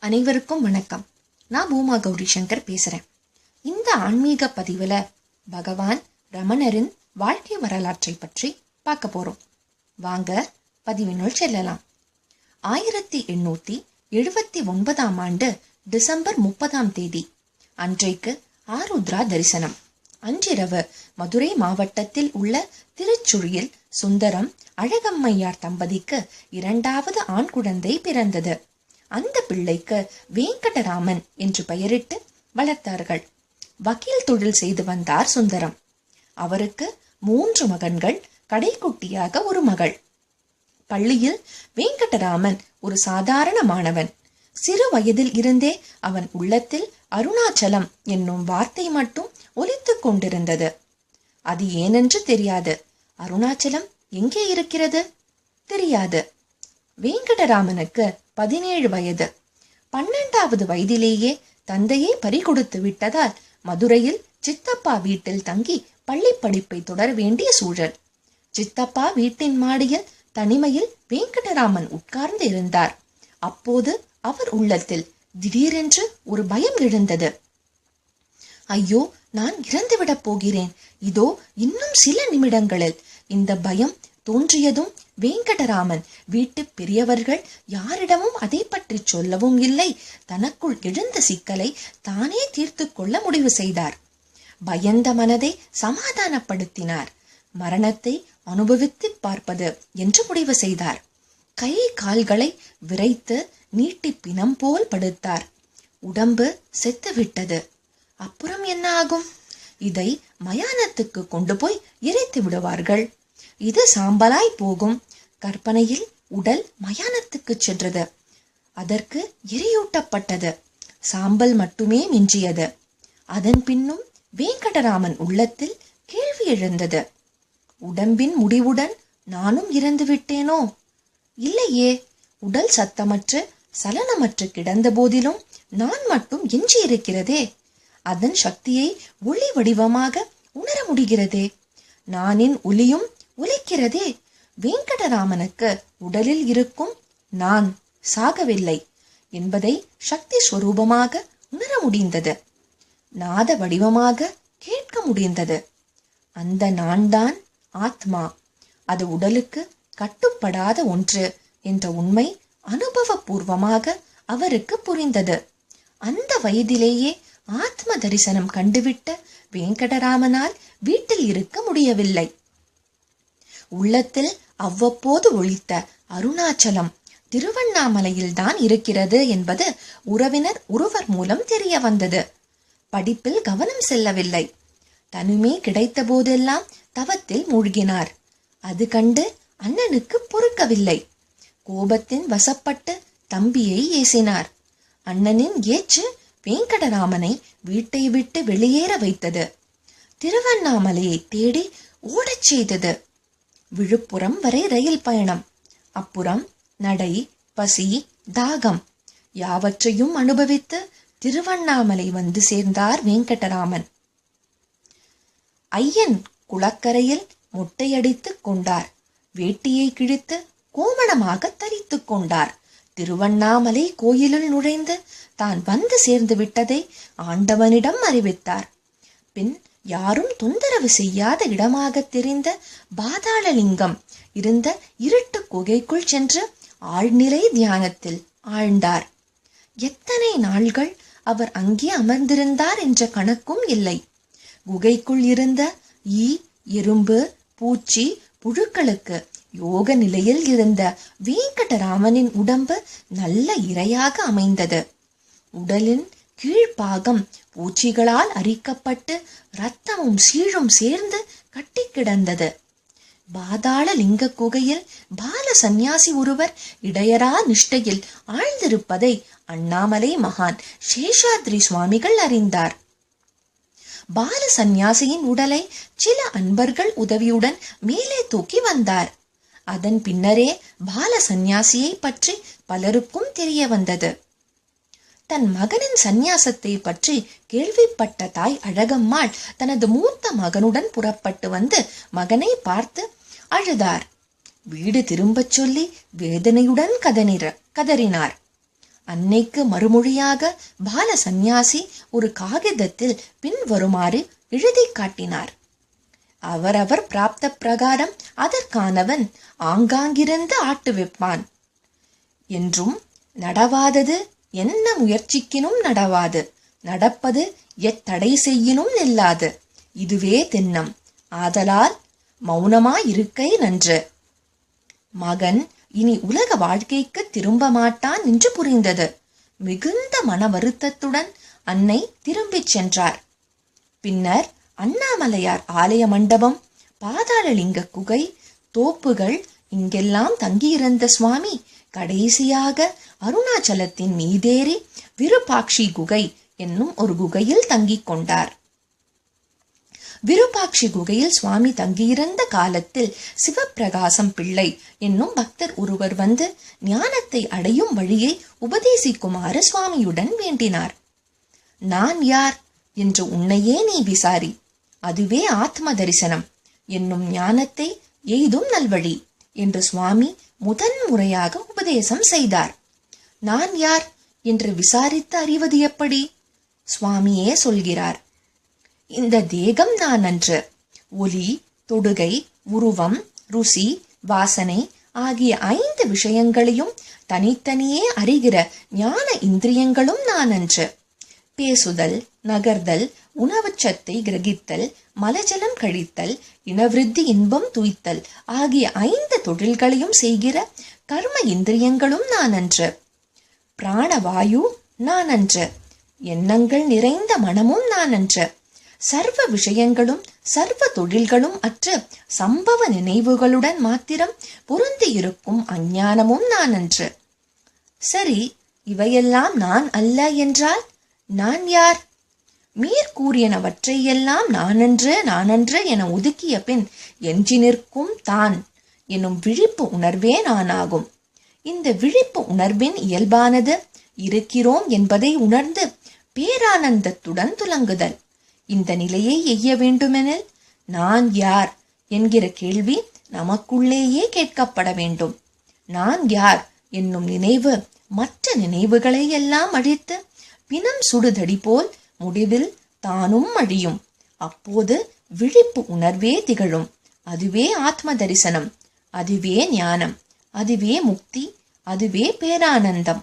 அனைவருக்கும் வணக்கம். நான் பூமா கௌரி சங்கர் பேசுறேன். இந்த ஆன்மீக பதிவுல பகவான் ரமணரின் வாழ்க்கை வரலாற்றை பற்றி பார்க்க போறோம். வாங்க பதிவினுள் செல்லலாம். ஆயிரத்தி எண்ணூத்தி எழுபத்தி ஒன்பதாம் ஆண்டு டிசம்பர் முப்பதாம் தேதி அன்றைக்கு ஆருத்ரா தரிசனம். அன்றிரவு மதுரை மாவட்டத்தில் உள்ள திருச்சுழியில் சுந்தரம் அழகம்மையார் தம்பதிக்கு இரண்டாவது ஆண் குழந்தை பிறந்தது. அந்த பிள்ளைக்கு வேங்கடராமன் என்று பெயரிட்டு வளர்த்தார்கள். வக்கீல் தொழில் செய்து வந்தார் சுந்தரம். அவருக்கு மூன்று மகன்கள் கடைக்குட்டியாக ஒரு மகள். பள்ளியில் வேங்கடராமன் ஒரு சாதாரண மாணவன். சிறு வயதில் இருந்தே அவன் உள்ளத்தில் அருணாச்சலம் என்னும் வார்த்தை மட்டும் ஒலித்துக் கொண்டிருந்தது. அது ஏனென்று தெரியாது. அருணாச்சலம் எங்கே இருக்கிறது? தெரியாது. வேங்கடராமனுக்கு பதினேழு வயது. பன்னெண்டாவது வயதிலேயே தந்தையை பறிகொடுத்து விட்டதால் மதுரையில் சித்தப்பா வீட்டில் தங்கி பள்ளி படிப்பை தொடர வேண்டிய சூழல். சித்தப்பா வீட்டின் மாடியில் தனிமையில் வேங்கடராமன் உட்கார்ந்து இருந்தார். அப்போது அவர் உள்ளத்தில் திடீரென்று ஒரு பயம் எழுந்தது. ஐயோ நான் இறந்துவிடப் போகிறேன். இதோ இன்னும் சில நிமிடங்களில். இந்த பயம் தோன்றியதும் வெங்கடராமன் வீட்டு பெரியவர்கள் யாரிடமும் அதை பற்றி சொல்லவும் இல்லை. தனக்குள் எழுந்த சிக்கலை தானே தீர்த்து கொள்ள முடிவு செய்தார். பயந்த மனதை சமாதானப்படுத்தினார். மரணத்தை அனுபவித்து பார்ப்பது என்று முடிவு செய்தார். கை கால்களை விரைத்து நீட்டி பிணம் போல் படுத்தார். உடம்பு செத்துவிட்டது. அப்புறம் என்ன ஆகும்? இதை மயானத்துக்கு கொண்டு போய் இறைத்து விடுவார்கள். இது சாம்பலாய் போகும். கற்பனையில் உடல் மயானத்துக்கு சென்றது. அதற்கு எரியூட்டப்பட்டது. சாம்பல் மட்டுமே மிஞ்சியது. அதன் பின்னும் வேங்கடராமன் உள்ளத்தில் கேள்வி எழுந்தது. உடம்பின் முடிவுடன் நானும் இறந்து விட்டேனோ? இல்லையே. உடல் சத்தமற்று சலனமற்று கிடந்த போதிலும் நான் மட்டும் எஞ்சி இருக்கிறதே அதன் சக்தியை ஒளி வடிவமாக உணர முடிகிறதே. நானின் ஒளியும் ஒலிக்கிறதே வெங்கடராமனுக்கு உடலில் இருக்கும் நான் சாகவில்லை என்பதை சக்தி ஸ்வரூபமாக உணர முடிந்தது. நாத வடிவமாக கேட்க முடிந்தது. அந்த நான் தான் ஆத்மா. அது உடலுக்கு கட்டுப்படாத ஒன்று என்ற உண்மை அனுபவபூர்வமாக அவருக்கு புரிந்தது. அந்த வயதிலேயே ஆத்ம தரிசனம் கண்டுவிட்ட வெங்கடராமனால் வீட்டில் இருக்க முடியவில்லை. உள்ளத்தில் அவ்வப்போது ஒழித்த அருணாச்சலம் திருவண்ணாமலையில் தான் இருக்கிறது என்பது உறவினர் ஒருவர் மூலம் தெரிய வந்தது. படிப்பில் கவனம் செல்லவில்லை. தனுமே கிடைத்த போதெல்லாம் தவத்தில் மூழ்கினார். அது கண்டு அண்ணனுக்கு பொறுக்கவில்லை. கோபத்தின் வசப்பட்டு தம்பியை ஏசினார். அண்ணனின் ஏச்சு வேங்கடராமனை வீட்டை விட்டு வெளியேற வைத்தது. திருவண்ணாமலையை தேடி ஓடச் செய்தது. விழுப்புரம் வரை ரயில் பயணம். அப்புறம் நடை பசி தாகம். யாவற்றையும் அனுபவித்து திருவண்ணாமலை வந்து சேர்ந்தார் வெங்கடராமன். ஐயன் குளக்கரையில் மொட்டையடித்துக் கொண்டார். வேட்டியை கிழித்து கோமணமாக தரித்துக் கொண்டார். திருவண்ணாமலை கோயிலில் நுழைந்து தான் வந்து சேர்ந்து விட்டதை ஆண்டவனிடம் அறிவித்தார். பின் யாரும் தொந்தரவு செய்யாத இடமாக தெரிந்த பாதாளலிங்கம் இருந்த இருட்டு குகைக்குள் சென்று ஆழ்நிலை தியானத்தில் ஆழ்ந்தார். எத்தனை நாள்கள் அவர் அங்கே அமர்ந்திருந்தார் என்ற கணக்கும் இல்லை. குகைக்குள் இருந்த ஈ எறும்பு பூச்சி புழுக்களுக்கு யோக நிலையில் இருந்த வெங்கடராமனின் உடம்பு நல்ல இரையாக அமைந்தது. உடலின் கீழ்ப்பாகம் பூச்சிகளால் அரிக்கப்பட்டு ரத்தமும் சீழும் சேர்ந்து கட்டி கிடந்தது. பாதாள லிங்க குகையில் பால சந்நியாசி ஒருவர் இடையரா நிஷ்டையில் ஆழ்ந்திருப்பதை அண்ணாமலை மகான் சேஷாத்ரி சுவாமிகள் அறிந்தார். பால சந்நியாசியின் உடலை சில அன்பர்கள் உதவியுடன் மேலே தூக்கி வந்தார். அதன் பின்னரே பால சந்நியாசியை பற்றி பலருக்கும் தெரிய வந்தது. தன் மகனின் சந்நியாசத்தை பற்றி கேள்விப்பட்ட தாய் அழகம்மாள் தனது மூத்த மகனுடன் புறப்பட்டு வந்து மகனை பார்த்து அழுதார். வீடு திரும்பச் சொல்லி வேதனையுடன் கதனிற கதறினார். அன்னைக்கு மறுமொழியாக பால சந்நியாசி ஒரு காகிதத்தில் பின்வருமாறு எழுதி காட்டினார். அவரவர் பிராப்த பிரகாரம் அதற்கானவன் ஆங்காங்கிருந்து ஆட்டு வைப்பான் என்றும் நடவாதது என்ன முயற்சிக்கினும் நடவாது. நடப்பது எத்தடை செய்யினும் நில்லாது. இதுவே திண்ணம். ஆதலால் மௌனமாயிருக்கை நன்று. மகன் இனி உலக வாழ்க்கைக்கு திரும்ப மாட்டான் என்று புரிந்தது. மிகுந்த மன வருத்தத்துடன் அன்னை திரும்பிச் சென்றார். பின்னர் அண்ணாமலையார் ஆலய மண்டபம் பாதாளலிங்க குகை தோப்புகள் இங்கெல்லாம் தங்கியிருந்த சுவாமி கடைசியாக அருணாச்சலத்தின் மீதேறி விருபாக்ஷி குகை என்னும் ஒரு குகையில் தங்கிக் கொண்டார். விருப்பாட்சி குகையில் சுவாமி தங்கியிருந்த காலத்தில் சிவப்பிரகாசம் பிள்ளை என்னும் பக்தர் ஒருவர் வந்து ஞானத்தை அடையும் வழியை உபதேசிக்குமாறு சுவாமியுடன் வேண்டினார். நான் யார் என்று உன்னையே நீ விசாரி. அதுவே ஆத்ம தரிசனம். என்னும் ஞானத்தை எய்தும் நல்வழி என்று சுவாமி முதன் முறையாக உபதேசம் செய்தார். நான் யார்? என்று விசாரித்து அறிவது எப்படி? சுவாமியே சொல்கிறார். இந்த தேகம் நான் அன்று. ஒலி தொடுகை உருவம் ருசி வாசனை ஆகிய ஐந்து விஷயங்களையும் தனித்தனியே அறிகிற ஞான இந்திரியங்களும் நான் அன்று. பேசுதல் நகர்தல் உணவுச் சத்தை கிரகித்தல் மலஜலம் கழித்தல் இனவிருத்தி இன்பம் துய்த்தல் ஆகிய ஐந்து தொழில்களையும் செய்கிற கர்ம இந்திரியங்களும் நான் அன்று. பிராணவாயு நான் அன்று. எண்ணங்கள் நிறைந்த மனமும் நான் அன்று. சர்வ விஷயங்களும் சர்வ தொழில்களும் அற்ற சம்பவ நினைவுகளுடன் மாத்திரம் பொருந்தி இருக்கும் அஞ்ஞானமும் நான் அன்று. சரி இவையெல்லாம் நான் அல்ல என்றால் நான் யார்? மீர் கூறியனவற்றையெல்லாம் நானன்று நானன்று என ஒதுக்கிய பின் எஞ்சி நிற்கும் தான். என்னும் விழிப்பு உணர்வே நானாகும். இந்த விழிப்பு உணர்வின் இயல்பானது இருக்கிறோம் என்பதை உணர்ந்து பேரானந்தத்துடன் துலங்குதல். இந்த நிலையை எய்ய வேண்டுமெனில் நான் யார்? என்கிற கேள்வி நமக்குள்ளேயே கேட்கப்பட வேண்டும். நான் யார்? என்னும் நினைவு மற்ற நினைவுகளை எல்லாம் அழித்து பிணம் சுடுதடி போல் முடிவில் தானும் அழியும். அப்போது விழிப்பு உணர்வே திகழும். அதுவே ஆத்ம தரிசனம் அதுவே ஞானம் அதுவே முக்தி அதுவே பேரானந்தம்.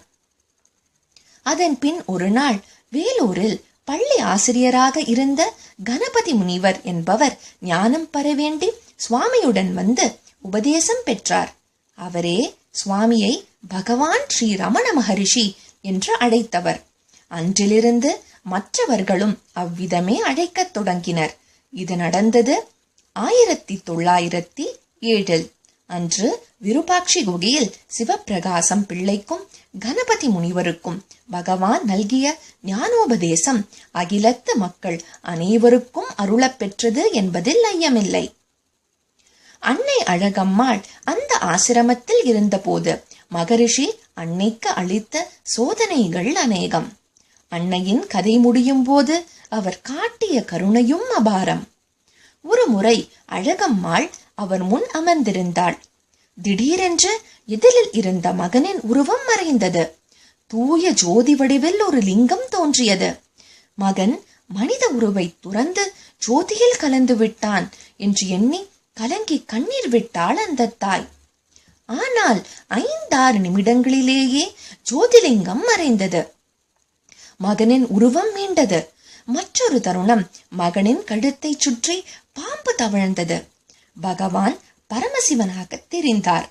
அதன் பின் ஒரு நாள் வேலூரில் பள்ளி ஆசிரியராக இருந்த கணபதி முனிவர் என்பவர் ஞானம் பெற வேண்டி சுவாமியுடன் வந்து உபதேசம் பெற்றார். அவரே சுவாமியை பகவான் ஸ்ரீ ரமண மகரிஷி என்று அழைத்தவர். அன்றிலிருந்து மற்றவர்களும் அவ்விதமே அழைக்கத் தொடங்கினர். இது நடந்தது ஆயிரத்தி தொள்ளாயிரத்தி ஏழில். அன்று விருபாட்சி குகையில் சிவப்பிரகாசம் பிள்ளைக்கும் கணபதி முனிவருக்கும் பகவான் நல்கிய ஞானோபதேசம் அகிலத்து மக்கள் அனைவருக்கும் அருளப் பெற்றது என்பதில் ஐயமில்லை. அன்னை அழகம்மாள் அந்த ஆசிரமத்தில் இருந்தபோது மகரிஷி அன்னைக்கு அளித்த சோதனைகள் அநேகம். அன்னையின் கதை முடியும் போது அவர் காட்டிய கருணையும் அபாரம். ஒரு முறை அழகம்மாள் அவர் முன் அமர்ந்திருந்தாள். திடீரென்று எதிரில் இருந்த மகனின் உருவம் மறைந்தது. தூய ஜோதி வடிவில் ஒரு லிங்கம் தோன்றியது. மகன் மனித உருவை துறந்து ஜோதியில் கலந்து விட்டான் என்று எண்ணி கலங்கி கண்ணீர் விட்டாள் அந்த தாய். ஆனால் ஐந்தாறு நிமிடங்களிலேயே ஜோதிலிங்கம் மறைந்தது. மகனின் உருவம் மீண்டது. மற்றொரு தருணம் மகனின் கழுத்தை சுற்றி பாம்பு தவழ்ந்தது. பகவான் பரமசிவனாக தெரிந்தார்.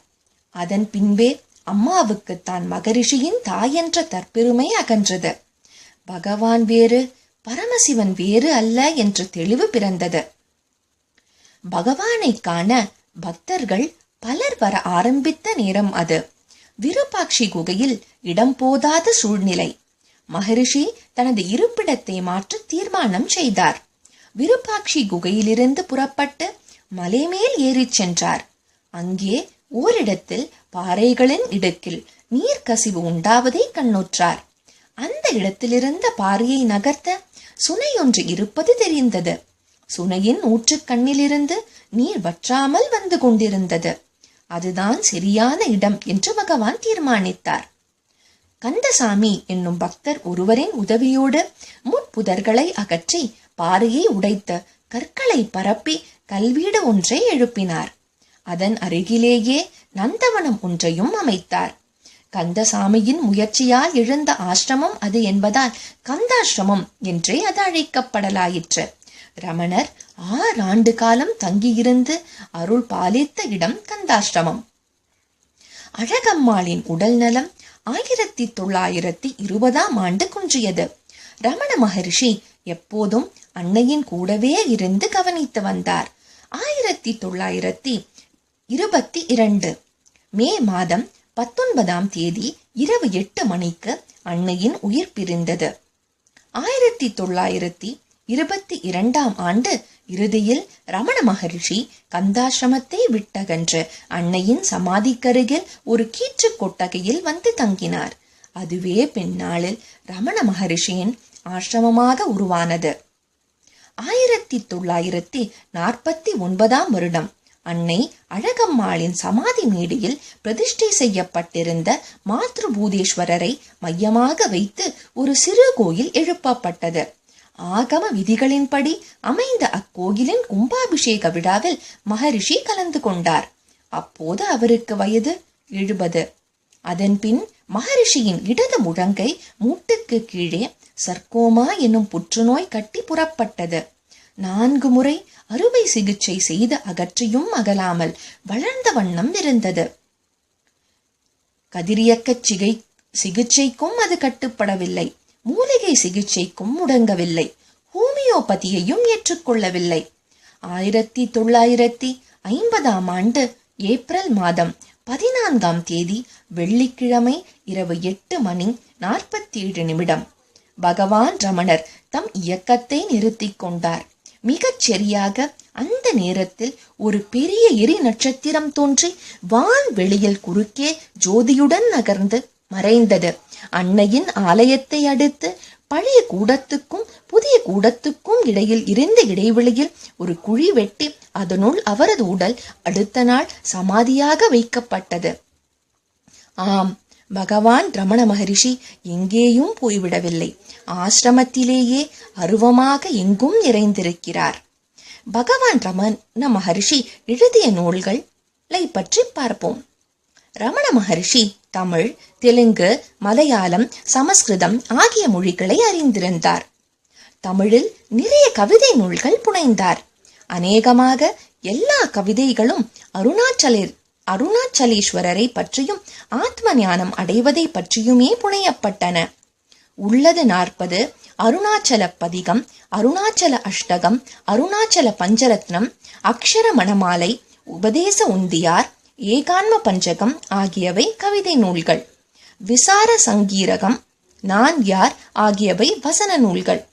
அதன் பின்பே அம்மாவுக்கு தான் மகரிஷியின் தாய் என்ற தற்பெருமை அகன்றது. பகவான் வேறு பரமசிவன் வேறு அல்ல என்று தெளிவு பிறந்தது. பகவானை காண பக்தர்கள் பலர் வர ஆரம்பித்த நேரம் அது. விருப்பாட்சி குகையில் இடம் போதாத சூழ்நிலை. மகரிஷி தனது இருப்பிடத்தை மாற்ற தீர்மானம் செய்தார். விருப்பாட்சி குகையிலிருந்து புறப்பட்டு மலைமேல் ஏறிச் சென்றார். அங்கே ஓரிடத்தில் பாறைகளின் இடுக்கில் நீர்க்கசிவு உண்டாவதை கண்ணுற்றார். அந்த இடத்திலிருந்த பாறையை நகர்த்த சுனை ஒன்று இருப்பது தெரிந்தது. சுனையின் ஊற்றுக்கண்ணிலிருந்து நீர் வற்றாமல் வந்து கொண்டிருந்தது. அதுதான் சரியான இடம் என்று பகவான் தீர்மானித்தார். கந்தசாமி என்னும் பக்தர் ஒருவரின் உதவியோடு முட்புதர்களை அகற்றி பாறையை உடைத்து கற்களை பரப்பி கல்வீடு ஒன்றை எழுப்பினார். அதன் அருகிலேயே நந்தவனம் ஒன்றையும் அமைத்தார். கந்தசாமியின் முயற்சியால் எழுந்த ஆசிரமம் அது என்பதால் கந்தாசிரமம் என்றே அது அழைக்கப்படலாயிற்று. ரமணர் ஆறு ஆண்டு காலம் தங்கியிருந்து அருள் பாலித்த இடம் கந்தாசிரமம். அழகம்மாளின் உடல் நலம் ஆயிரத்தி தொள்ளாயிரத்தி இருபதாம் ஆண்டு குன்றியது. ரமண மகரிஷி எப்போதும் அன்னையின் கூடவே இருந்து கவனித்து வந்தார். ஆயிரத்தி தொள்ளாயிரத்தி இருபத்தி இரண்டு மே மாதம் பத்தொன்பதாம் தேதி இரவு எட்டு மணிக்கு அன்னையின் உயிர் பிரிந்தது. ஆயிரத்தி தொள்ளாயிரத்தி இருபத்தி இரண்டாம் ஆண்டு இறுதியில் ரமண மகரிஷி கந்தாசிரமத்தை விட்டகன்று அன்னையின் சமாதிக்கருகில் ஒரு கீற்று கொட்டகையில் வந்து தங்கினார். அதுவே பின்னாளில் ரமண மகரிஷியின் ஆசிரமமாக உருவானது. ஆயிரத்தி தொள்ளாயிரத்தி நாற்பத்தி ஒன்பதாம் வருடம். அன்னை அழகம்மாளின் சமாதி மேடையில் பிரதிஷ்டை செய்யப்பட்டிருந்த மாத்ருபூதேஸ்வரரை மையமாக வைத்து ஒரு சிறு கோயில் எழுப்பப்பட்டது. ஆகம விதிகளின்படி அமைந்த அக்கோயிலின் கும்பாபிஷேக விழாவில் மகரிஷி கலந்து கொண்டார். அப்போது அவருக்கு வயது எழுபது. அதன்பின் மகரிஷியின் இடது முழங்கை மூட்டுக்கு கீழே சர்க்கோமா என்னும் புற்றுநோய் கட்டி புறப்பட்டது. நான்கு முறை அறுவை சிகிச்சை செய்து அகற்றியும் அகலாமல் வளர்ந்த வண்ணம் இருந்தது. கதிரியக்க சிகை சிகிச்சைக்கும் அது கட்டுப்படவில்லை. மூலிகை சிகிச்சைக்கும் முடங்கவில்லை. ஹோமியோபதியையும் ஏற்றுக்கொள்ளவில்லை. ஆயிரத்தி தொள்ளாயிரத்தி ஐம்பதாம் ஆண்டு ஏப்ரல் மாதம் பதினான்காம் தேதி வெள்ளிக்கிழமை இரவு எட்டு மணி நாற்பத்தி ஏழு நிமிடம். பகவான் ரமணர் தம் இயக்கத்தை நிறுத்தி கொண்டார். மிகச் சரியாக அந்த நேரத்தில் ஒரு பெரிய எரி நட்சத்திரம் தோன்றி வான் வெளியில் குறுக்கே ஜோதியுடன் நகர்ந்து மறைந்தது. அன்னையின் ஆலயத்தை அடுத்து பழைய கூடத்துக்கும் புதிய கூடத்துக்கும் இடையில் இருந்த இடைவெளியில் ஒரு குழி வெட்டி அதனுள் அவரது உடல் அடுத்த நாள் சமாதியாக வைக்கப்பட்டது. ஆம் பகவான் ரமண மகரிஷி எங்கேயும் போய்விடவில்லை. ஆசிரமத்திலேயே அருவமாக எங்கும் நிறைந்திருக்கிறார். பகவான் ரமண மகரிஷி எழுதிய நூல்களை பற்றி பார்ப்போம். ரமண மகரிஷி தமிழ் தெலுங்கு மலையாளம் சமஸ்கிருதம் ஆகிய மொழிகளை அறிந்திருந்தார். தமிழில் நிறைய கவிதை நூல்கள் புனைந்தார். அநேகமாக எல்லா கவிதைகளும் அருணாச்சலர் அருணாச்சலீஸ்வரரை பற்றியும் ஆத்ம ஞானம் அடைவதை பற்றியுமே புனையப்பட்டன. உள்ளது நாற்பது அருணாச்சல பதிகம் அருணாச்சல அஷ்டகம் அருணாச்சல பஞ்சரத்னம் அக்ஷர மணமாலை உபதேச உந்தியார் ஏகான்ம பஞ்சகம் ஆகியவை கவிதை நூல்கள். விசார சங்கீரகம் நான் யார் ஆகியவை வசன நூல்கள்.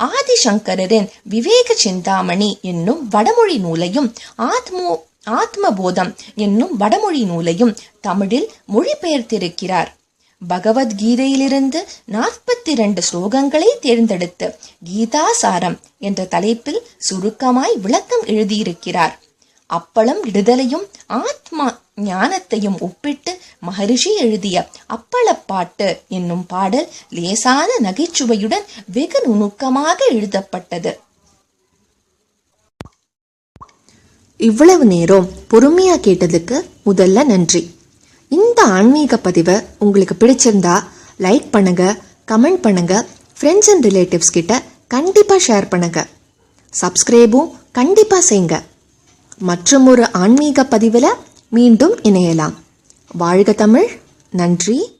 ஆதிசங்கரின் விவேக சிந்தாமணி என்னும் வடமொழி நூலையும் ஆத்மோ ஆத்மபோதம் என்னும் வடமொழி நூலையும் தமிழில் மொழிபெயர்த்திருக்கிறார். பகவத்கீதையிலிருந்து நாற்பத்தி இரண்டு ஸ்லோகங்களை தேர்ந்தெடுத்து கீதாசாரம் என்ற தலைப்பில் சுருக்கமாய் விளக்கம் எழுதியிருக்கிறார். அப்பளம் விடுதலையும் ஆத்மா ஞானத்தையும் ஒப்பிட்டு மகரிஷி எழுதிய அப்பளப்பாட்டு என்னும் பாடல் லேசான நகைச்சுவையுடன் வெகு நுணுக்கமாக எழுதப்பட்டது. இவ்வளவு நேரம் பொறுமையா கேட்டதுக்கு முதல்ல நன்றி. இந்த ஆன்மீக பதிவை உங்களுக்கு பிடிச்சிருந்தா லைக் பண்ணுங்க கமெண்ட் பண்ணுங்க ஃப்ரெண்ட்ஸ் அண்ட் ரிலேட்டிவ்ஸ் கிட்ட கண்டிப்பாக ஷேர் பண்ணுங்க. சப்ஸ்கிரைபும் கண்டிப்பாக செய்யுங்க. மற்றும் ஒரு ஆன்மீக பதிவில் மீண்டும் இணையலாம். வாழ்க தமிழ் நன்றி.